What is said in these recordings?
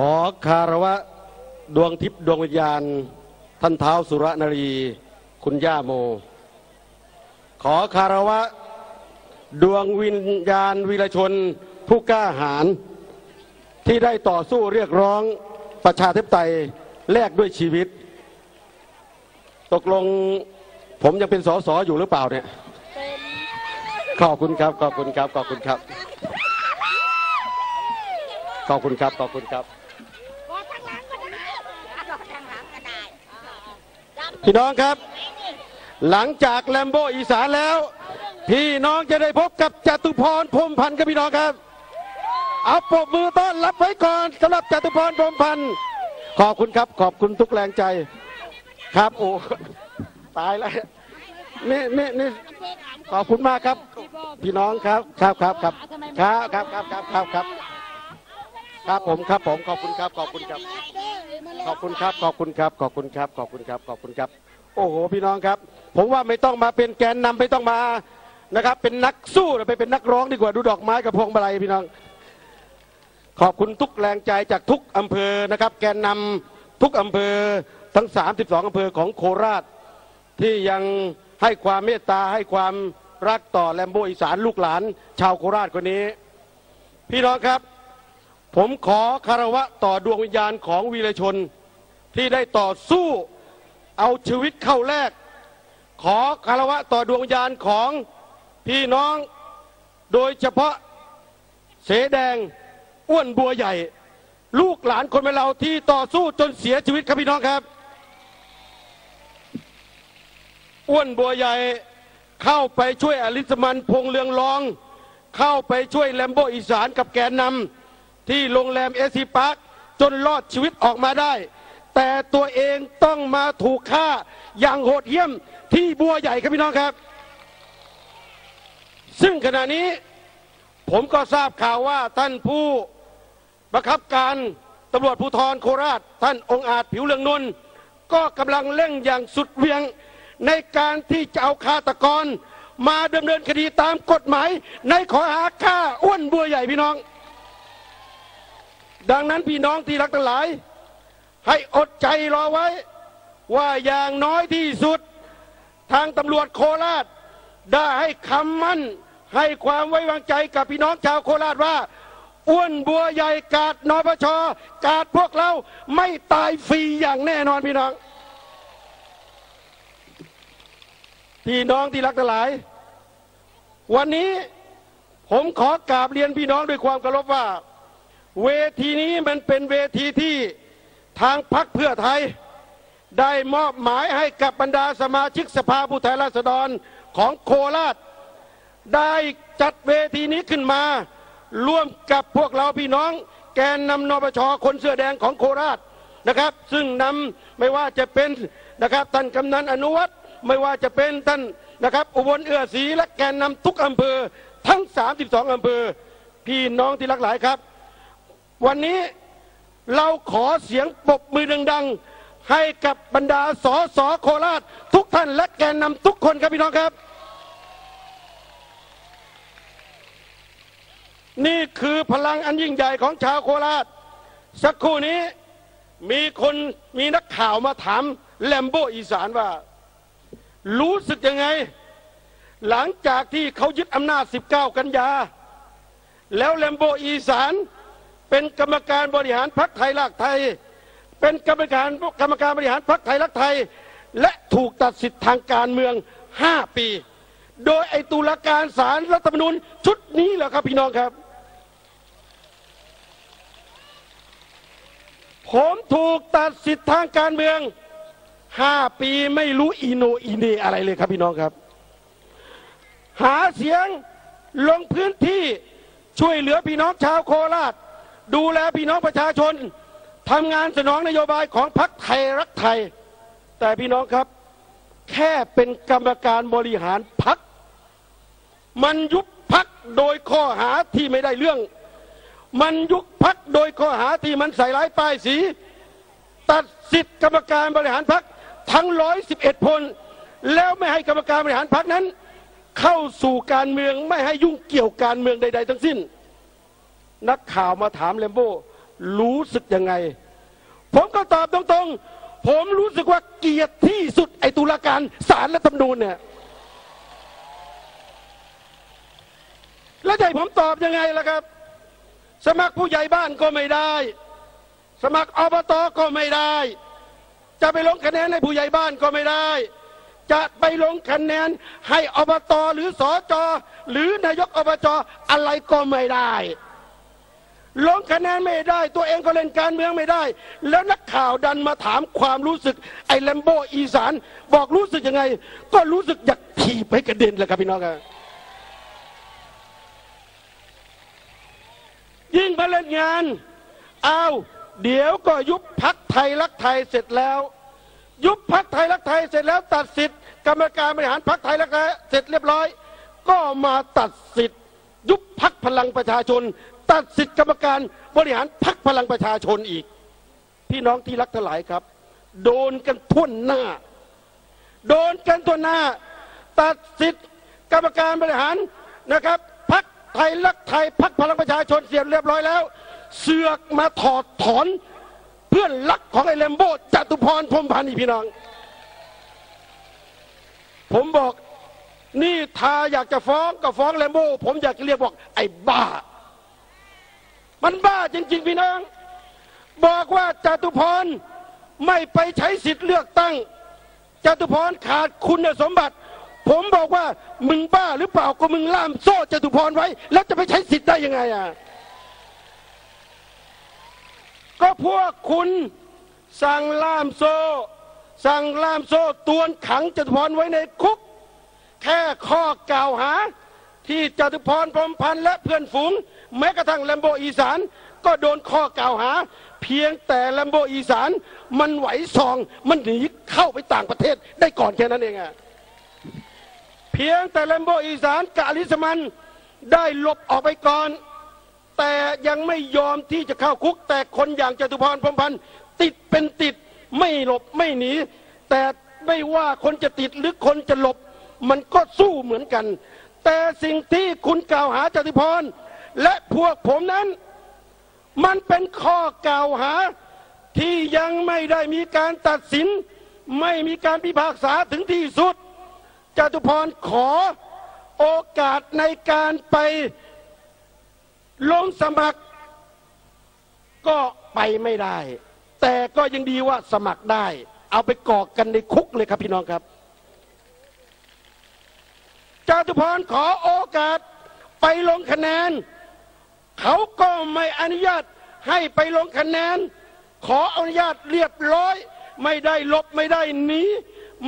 ขอคารวะดวงทิพย์ดวงวิญญาณ ท่านเท้าสุรนารี คุณย่าโม ขอคารวะ ดวงวิญญาณวีรชนผู้กล้าหาญที่ได้ต่อสู้เรียกร้องประชาธิปไตยแลกด้วยชีวิต ตกลงผมยังเป็นสสอยู่หรือเปล่าเนี่ยขอบคุณครับ ขอบคุณครับ ขอบคุณครับ ขอบคุณครับ ขอบคุณครับ รอทางหลังก็ได้รอทางหลังก็ได้ พี่น้องครับ หลังจากแลมโบอีสานแล้ว พี่น้องจะได้พบกับจตุพรพรมพันธ์ครับพี่น้องครับ เอาปรบมือต้อนรับไว้ก่อนสำหรับจตุพรพรมพันธ์ขอบคุณครับขอบคุณทุกแรงใจครับโอ้ตายแล้วนี่นี่นี่ขอบคุณมากครับ พี่น้องครับครับครับครับครับครับครับครับครับครับ ครับผมครับผมขอบคุณครับขอบคุณครับ ขอบคุณครับ ขอบคุณครับ ขอบคุณครับ ขอบคุณครับ ขอบคุณครับ โอ้โห พี่น้องครับ ผมว่าไม่ต้องมาเป็นแกนนำไม่ต้องมานะครับ เป็นนักสู้ไปเป็นนักร้องดีกว่าดูดอกไม้กับพวงมาลัยพี่น้อง ขอบคุณทุกแรงใจจากทุกอำเภอนะครับ แกนนำทุกอำเภอทั้ง 32อำเภอของโคราช ที่ยังให้ความเมตตาให้ความรักต่อแลมโบอีสานลูกหลาน ชาวโคราชคนนี้ พี่น้องครับ ผมขอคารวะต่อดวงวิญญาณของวีรชน ที่ได้ต่อสู้เอาชีวิตเข้าแลกขอคารวะต่อดวงวิญญาณของพี่น้อง โดยเฉพาะเสแดงอ้วนบัวใหญ่ ลูกหลานคนเป็นเราที่ต่อสู้จนเสียชีวิตครับพี่น้องครับ อ้วนบัวใหญ่เข้าไปช่วยอลิสมันพงเลืองรอง เข้าไปช่วยแลมโบอีสานกับแกนนำที่โรงแรมเอซีพาร์คจนรอดชีวิตออกมาได้ แต่ตัวเองต้องมาถูกฆ่าอย่างโหดเหี้ยมที่บัวใหญ่ครับพี่น้องครับ ซึ่งขณะนี้ผมก็ทราบข่าวว่าท่านผู้บังคับการตำรวจภูธรโคราช ท่านองอาจผิวเรืองนนก็กำลังเร่งอย่างสุดเวียงในการที่จะเอาฆาตกร มาดำเนินคดีตามกฎหมาย ในข้อหาฆ่าอ้วนบัวใหญ่พี่น้อง ดังนั้นพี่น้องที่รักทั้งหลาย ให้อดใจรอไว้ ว่าอย่างน้อยที่สุด ทางตำรวจโคราช ได้ให้คำมั่น ให้ความไว้วางใจกับพี่น้องชาวโคราชว่า อ้วนบัวใหญ่กาดนปชกาดพวกเราไม่ตายฟรีอย่างแน่นอนพี่น้อง พี่น้องที่รักทั้งหลาย วันนี้ผมขอกราบเรียนพี่น้องด้วยความเคารพว่า เวทีนี้มันเป็นเวทีที่ ทางพักเพื่อไทย ได้มอบหมายให้กับบรรดาสมาชิกสภาผู้แทนราษฎรของโคราช ได้จัดเวทีนี้ขึ้นมา ร่วมกับพวกเราพี่น้อง แกนนำนปชคนเสื้อแดงของโคราชนะครับ ซึ่งนำไม่ว่าจะเป็นนะครับท่านกำนันอนุวัฒน์ไม่ว่าจะเป็นท่านนะครับอุบลเอื้อศรีและแกนนำทุกอำเภอทั้ง 32อำเภอพี่น้องที่รักหลายครับ วันนี้ เราขอเสียงปรบมือดัง ๆ ให้กับบรรดาสอสอโคราช ทุกท่านและแกนนำทุกคนครับพี่น้องครับ นี่คือพลังอันยิ่งใหญ่ของชาวโคราช สักครู่นี้มีคนมีนักข่าวมาถามแลมโบอีสานว่า รู้สึกยังไง หลังจากที่เขายึดอำนาจ 19 กันยา แล้วแลมโบอีสาน เป็นกรรมการบริหารพรรคไทยรักไทย เป็นกรรมการกรรมการบริหารพรรคไทยรักไทย และถูกตัดสิทธิ์ทางการเมือง 5 ปี โดยไอตุลาการศาลรัฐธรรมนูญชุดนี้แหละครับพี่น้องครับ ผมถูกตัดสิทธิ์ทางการเมือง5ปีไม่รู้อีโนอีเนอะไรเลยครับพี่น้องครับ หาเสียงลงพื้นที่ช่วยเหลือพี่น้องชาวโคราช ดูแลพี่น้องประชาชนทำงานสนองนโยบายของพรรคไทยรักไทย แต่พี่น้องครับ แค่เป็นกรรมการบริหารพรรคมันยุบพรรคโดยข้อหาที่ไม่ได้เรื่อง มันยุบพรรคโดยข้อหาที่มันใส่ร้ายป้ายสี ตัดสิทธิ์กรรมการบริหารพรรคทั้งร้อยสิบเอ็ดคนแล้วไม่ให้กรรมการบริหารพรรคนั้น เข้าสู่การเมืองไม่ให้ยุ่งเกี่ยวการเมืองใด ๆ ทั้งสิ้น นักข่าวมาถามเลมโบ้รู้สึกยังไง ผมก็ตอบตรงๆ ผมรู้สึกว่าเกียดที่สุดไอตุลาการศาลรัฐธรรมนูญเนี่ย แล้วให้ผมตอบยังไงล่ะครับ สมัครผู้ใหญ่บ้านก็ไม่ได้ สมัครอบตก็ไม่ได้ จะไปลงคะแนนให้ผู้ใหญ่บ้านก็ไม่ได้ จะไปลงคะแนนให้อบตหรือสอจอหรือนายกอบจอะไรก็ไม่ได้ ลงคะแนนไม่ได้ ตัวเองก็เล่นการเมืองไม่ได้ แล้วนักข่าวดันมาถามความรู้สึก ไอ้แลมโบอีสาน บอกรู้สึกยังไง ก็รู้สึกอยากถีบให้กระเด็นเลยครับพี่น้องครับยิ่งมาเล่นงานเอาเดี๋ยวก็ยุบพักไทยรักไทยเสร็จแล้ว ยุบพักไทยรักไทยเสร็จแล้วตัดสิทธิ์กรรมการบริหารพักไทยรักไทยเสร็จเรียบร้อย ก็มาตัดสิทธิ์ยุบพักพลังประชาชน ตัดสิทธิกรรมการบริหารพักพลังประชาชนอีก พี่น้องที่รักทั้งหลายครับ โดนกันทุ่นหน้า โดนกันทั่วหน้า ตัดสิทธิกรรมการบริหารนะครับพักไทยรักไทยพักพลังประชาชนเสียบเรียบร้อยแล้ว เสือกมาถอดถอน เพื่อนรักของไอ้เลมโบจตุพรพรมพันธ์พี่น้อง ผมบอกนี่ถ้าอยากจะฟ้องก็ฟ้องแลมโบ ผมอยากจะเรียกบอกไอ้บ้า มันบ้าจริง ๆ พี่น้อง บอกว่าจตุพรไม่ไปใช้สิทธิ์เลือกตั้งจตุพรขาดคุณสมบัติ ผมบอกว่ามึงบ้าหรือเปล่าก็มึงล่ามโซ่จตุพรไว้ แล้วจะไปใช้สิทธิ์ได้ยังไงอะก็พวกคุณสั่งล่ามโซ่ สั่งล่ามโซ่ตวนขังจตุพรไว้ในคุก แค่ข้อกล่าวหา ที่จตุพรพรมพันธ์และเพื่อนฝูง แม้กระทั่งแลมโบอีสาน ก็โดนข้อกล่าวหา เพียงแต่แลมโบอีสาน มันไหวซองมันหนีเข้าไปต่างประเทศได้ก่อนแค่นั้นเองอะเพียงแต่แลมโบอีสานกับอลิสมันได้หลบออกไปก่อน แต่ยังไม่ยอมที่จะเข้าคุก แต่คนอย่างจตุพรพรมพันธ์ติดเป็นติดไม่หลบไม่หนี แต่ไม่ว่าคนจะติดหรือคนจะหลบ มันก็สู้เหมือนกัน แต่สิ่งที่คุณกล่าวหาจตุพร และพวกผมนั้น มันเป็นข้อกล่าวหาที่ยังไม่ได้มีการตัดสิน ไม่มีการพิพากษาถึงที่สุดจตุพรขอโอกาสในการไปลงสมัคร ก็ไปไม่ได้ แต่ก็ยังดีว่าสมัครได้ เอาไปกอกกันในคุกเลยครับพี่น้องครับ จตุพรขอโอกาสไปลงคะแนน เขาก็ไม่อนุญาตให้ไปลงคะแนน ขออนุญาตเรียบร้อย ไม่ได้ลบไม่ได้หนี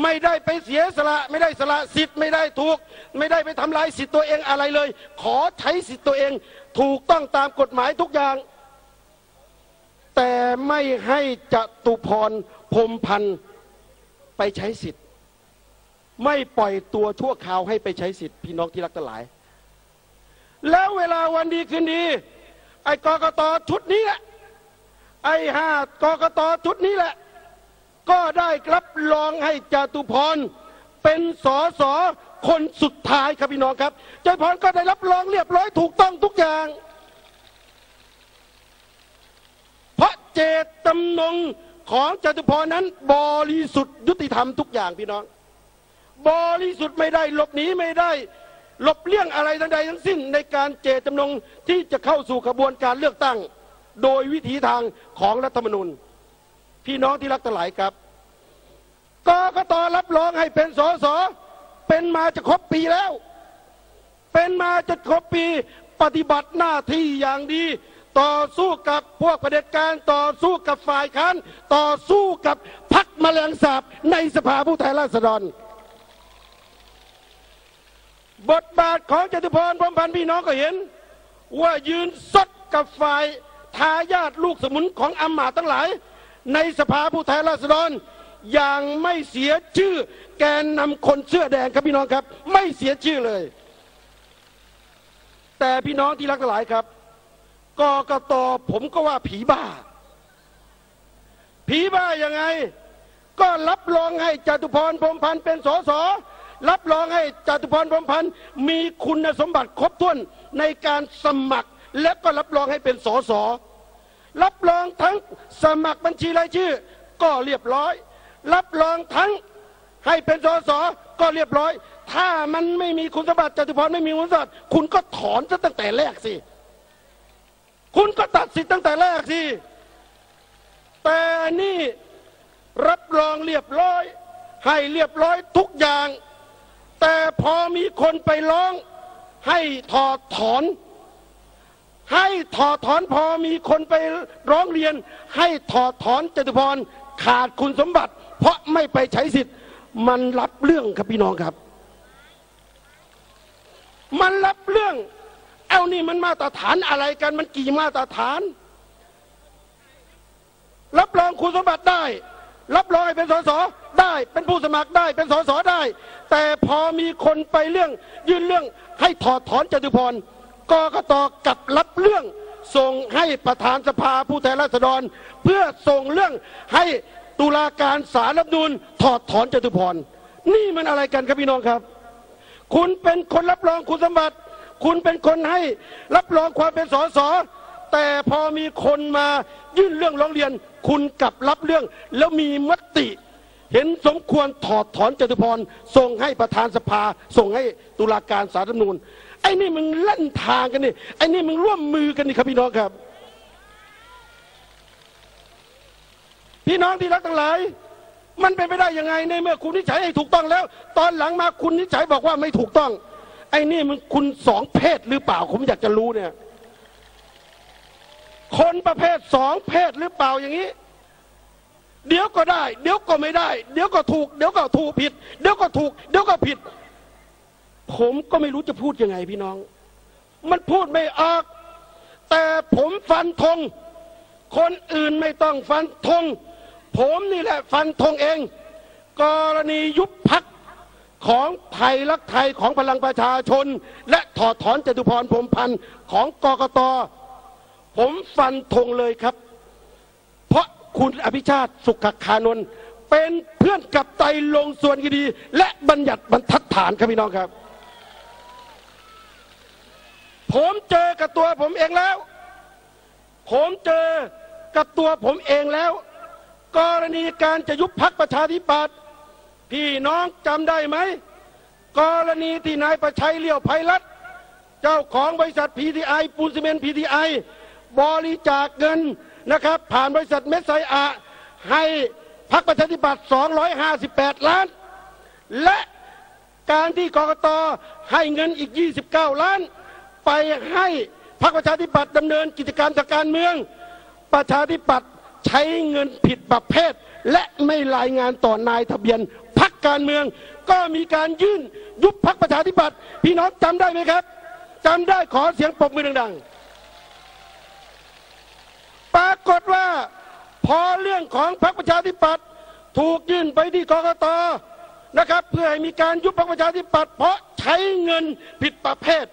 ไม่ได้ไปเสียสละไม่ได้สละสิทธิ์ไม่ได้ถูก ไม่ได้ไปทำลายสิทธิ์ตัวเองอะไรเลย ขอใช้สิทธิ์ตัวเองถูกต้องตามกฎหมายทุกอย่าง แต่ไม่ให้จตุพรพรมพันธ์ไปใช้สิทธิ์ ไม่ปล่อยตัวชั่วคราวให้ไปใช้สิทธิ์พี่น้องที่รักทั้งหลาย แล้วเวลาวันดีคืนดี ไอ้กกตชุดนี้แหละ ไอ้ห้ากกตชุดนี้แหละ ก็ได้รับรองให้จตุพรเป็นสอสอคนสุดท้ายครับพี่น้องครับจตุพรก็ได้รับรองเรียบร้อยถูกต้องทุกอย่าง เพราะเจตจำนงของจตุพรนั้นบริสุทธิ์ยุติธรรมทุกอย่างพี่น้อง บริสุทธิ์ไม่ได้ หลบหนีไม่ได้ หลบเลี่ยงอะไรใดทั้งสิ้น ในการเจตจำนงที่จะเข้าสู่กระบวนการเลือกตั้ง โดยวิถีทางของรัฐธรรมนูญ พี่น้องที่รักทั้งหลายครับกกตรับรองให้เป็นสสเป็นมาจะครบปีแล้ว เป็นมาจะครบปีปฏิบัติหน้าที่อย่างดี ต่อสู้กับพวกประเด็จการต่อสู้กับฝ่ายค้านต่อสู้กับพักแมลงสาบในสภาผู้แทนราษฎร บทบาทของจตุพรพรมพันธ์พี่น้องก็เห็น ว่ายืนสดกับฝ่ายทายาทลูกสมุนของอำมาตย์ทั้งหลาย ในสภาผู้แทนราษฎรอย่างไม่เสียชื่อแกนนำคนเสื้อแดงครับพี่น้องครับ ไม่เสียชื่อเลย แต่พี่น้องที่รักทั้งหลายครับกกตผมก็ว่าผีบ้า ผีบ้ายังไง ก็รับรองให้จตุพรพรมพันธ์เป็นสส รับรองให้จตุพรพรมพันธ์มีคุณสมบัติครบถ้วนในการสมัคร และก็รับรองให้เป็นสสรับรองทั้งสมัครบัญชีรายชื่อ ก็เรียบร้อย รับรองทั้งให้เป็นสสก็เรียบร้อย ถ้ามันไม่มีคุณสมบัติจตุพรไม่มีคุณสมบัติคุณก็ถอนซะตั้งแต่แรกสิคุณก็ตัดสิทธิ์ตั้งแต่แรกสิแต่นี่รับรองเรียบร้อย ให้เรียบร้อยทุกอย่าง แต่พอมีคนไปร้อง ให้ถอดถอน ให้ถอดถอนพอมีคนไปร้องเรียน ให้ถอดถอนจตุพรขาดคุณสมบัติ เพราะไม่ไปใช้สิทธิ์ มันรับเรื่องครับพี่น้องครับ มันรับเรื่อง เอานี่มันมาตรฐานอะไรกันมันกี่มาตรฐาน รับรองคุณสมบัติได้ รับรองให้เป็นสส ได้เป็นผู้สมัครได้เป็นสสได้ แต่พอมีคนไปเรื่อง ยื่นเรื่องให้ถอดถอนจตุพรกกตกลับรับเรื่อง ส่งให้ประธานสภาผู้แทนราษฎร เพื่อส่งเรื่องให้ตุลาการศาลรัฐมนูญถอดถอนจตุพรนี่มันอะไรกันครับพี่น้องครับ คุณเป็นคนรับรองคุณสมบัติ คุณเป็นคนให้รับรองความเป็นสสแต่พอมีคนมายื่นเรื่องร้องเรียน คุณกลับรับเรื่องแล้วมีมติ เห็นสมควรถอดถอนจตุพรส่งให้ประธานสภา ส่งให้ตุลาการสารรัฐมนูญไอ้นี่มึงเล่นทางกันนี่ไอ้นี่มึงร่วมมือกันนี่ครับพี่น้องครับ พี่น้องที่รักทั้งหลาย มันเป็นไปได้ยังไงในเมื่อคุณนิจัยให้ถูกต้องแล้ว ตอนหลังมาคุณนิจัยบอกว่าไม่ถูกต้อง ไอ้นี่มันคุณสองเพศหรือเปล่าผมอยากจะรู้เนี่ย คนประเภทสองเพศหรือเปล่าอย่างนี้ เดี๋ยวก็ได้ เดี๋ยวก็ไม่ได้ เดี๋ยวก็ถูก เดี๋ยวก็ถูกผิด เดี๋ยวก็ถูก เดี๋ยวก็ผิด ผมก็ไม่รู้จะพูดยังไงพี่น้อง มันพูดไม่ออก แต่ผมฟันธง คนอื่นไม่ต้องฟันธง ผมนี่แหละฟันธงเอง กรณียุบพักของไทยรักไทยของพลังประชาชน และถอดถอนจตุพรพรมพันธ์ของกกตผมฟันธงเลยครับ คุณอภิชาติสุขคานนท์เป็นเพื่อนกับไตลงส่วนคดี และบัญญัติบรรทัดฐานครับพี่น้องครับ ผมเจอกับตัวผมเองแล้ว ผมเจอกับตัวผมเองแล้ว กรณีการจะยุบพักประชาธิปัตย์พี่น้องจำได้ไหม กรณีที่นายประชัยเลี้ยวไพรัตเจ้าของบริษัทพีทีไอปูนซีเมนต์พีทีไอบริจาคเงิน นะครับ ผ่านบริษัทเมสไซอาให้พักประชาธิปัตย์258 ล้าน และการที่กรกตให้เงินอีก 29 ล้าน ไปให้พรรคประชาธิปัตย์ดำเนินกิจการทางการเมือง ประชาธิปัตย์ใช้เงินผิดประเภท และไม่รายงานต่อนายทะเบียนพรรคการเมือง ก็มีการยื่นยุบพรรคประชาธิปัตย์พี่น้องจำได้ไหมครับจำได้ขอเสียงปรบมือดังๆ ปรากฏว่า พอเรื่องของพรรคประชาธิปัตย์ถูกยื่นไปที่กกตนะครับ เพื่อให้มีการยุบพรรคประชาธิปัตย์เพราะใช้เงินผิดประเภท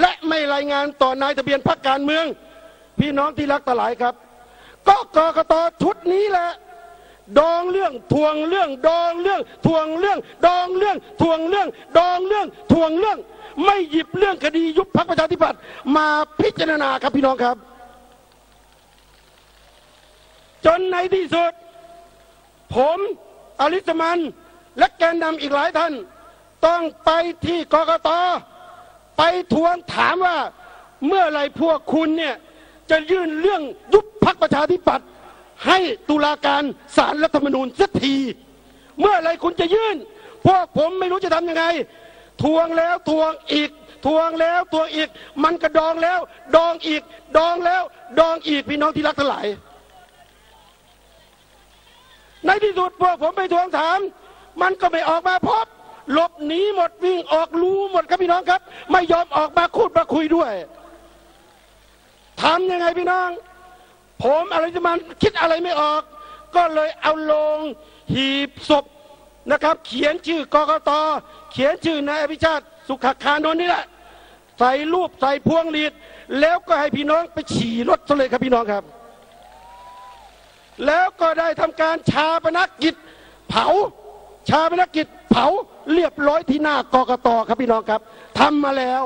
และไม่รายงานต่อนายทะเบียนพรรคการเมือง พี่น้องที่รักตลายครับ ก็กกตชุดนี้แหละดองเรื่องทวงเรื่องดองเรื่องทวงเรื่องดองเรื่องทวงเรื่องดองเรื่องทวงเรื่อง ไม่หยิบเรื่องคดียุบพรรคประชาธิปัตย์มาพิจารณาครับพี่น้องครับ จนในที่สุด ผมอลิสมัน และแกนนำอีกหลายท่าน ต้องไปที่กกตไปทวงถามว่าเมื่อไรพวกคุณเนี่ย จะยื่นเรื่องยุบพักประชาธิปัตย์ให้ตุลาการศาลรัฐธรรมนูญสักที เมื่อไรคุณจะยื่น พวกผมไม่รู้จะทำยังไง ทวงแล้วทวงอีก ทวงแล้วทวงอีก มันกระดองแล้ว ดองอีก ดองแล้ว ดองอีกพี่น้องที่รักทั้งหลาย ในที่สุดพวกผมไปทวงถาม มันก็ไม่ออกมาพบหลบหนีหมดวิ่งออกรู้หมดครับพี่น้องครับ ไม่ยอมออกมาคูดมาคุยด้วยทำยังไงพี่น้อง ผมอะไรจะมันคิดอะไรไม่ออก ก็เลยเอาลงหีบศพนะครับ เขียนชื่อกกตเขียนชื่อนายอภิชาติสุขคานนท์นี่แหละใส่รูปใส่พวงหลีด แล้วก็ให้พี่น้องไปฉี่รถซะเลยครับพี่น้องครับ แล้วก็ได้ทำการชาปนกิจเผา ชาปนกิจเผาเรียบร้อยที่หน้ากกตครับพี่น้องครับทำมาแล้ว